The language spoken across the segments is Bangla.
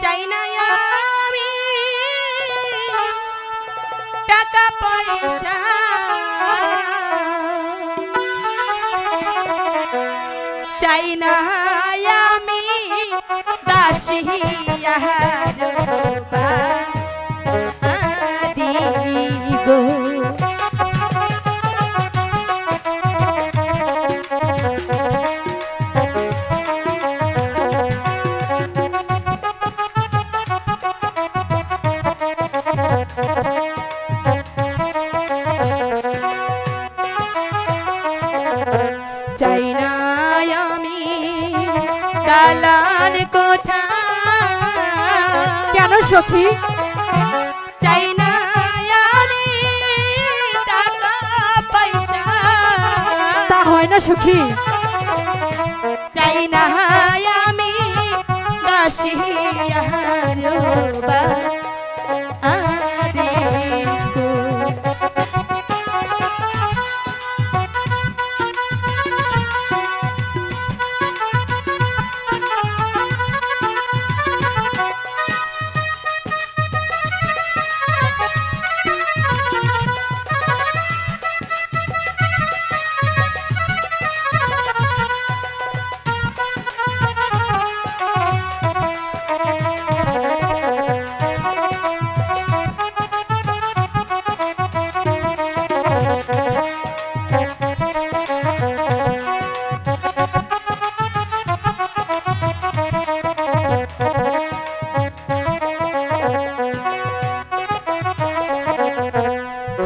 চাই না আমি। টাকা পয়সা। চাই না আমি দাসী কালার কোঠা। কেন সখী? চাই না টাকা পয়সা। তা হয় না সখী। চাই না আমি দাসী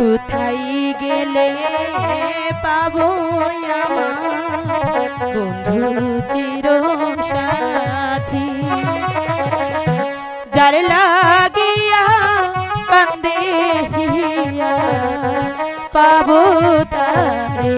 কোথায় গেলে পাবো আমার বন্ধু চির সাথী। যার লাগিয়া কান্দে পাবো তারে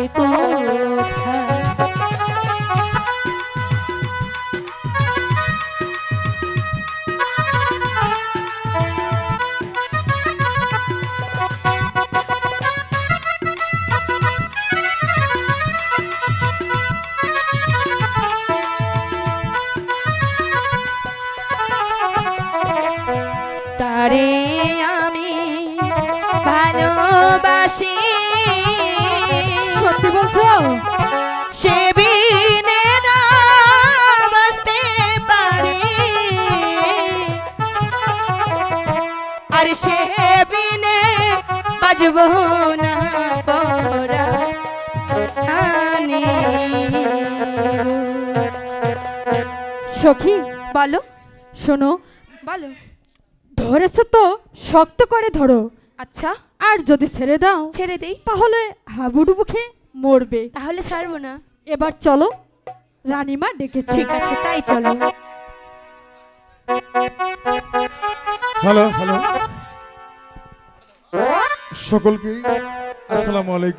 তারে আমি ভালোবাসি। সত্যি বলছো? সে বিনে না বাঁচতে পারি। আর সে বিনে বাজব না সখী বলো। শোনো বলো। ধরেছো তো শক্ত করে ধরো। আচ্ছা। আর যদি ছেড়ে দাও ছেড়ে দেই। তাহলে হাবুডুবু খেয়ে মরবে। তাহলে ছাড়বো না। এবার চলো রানীমা ডেকেছে। ঠিক আছে তাই চলো। Hello hello. সকলকে আসসালামু আলাইকুম।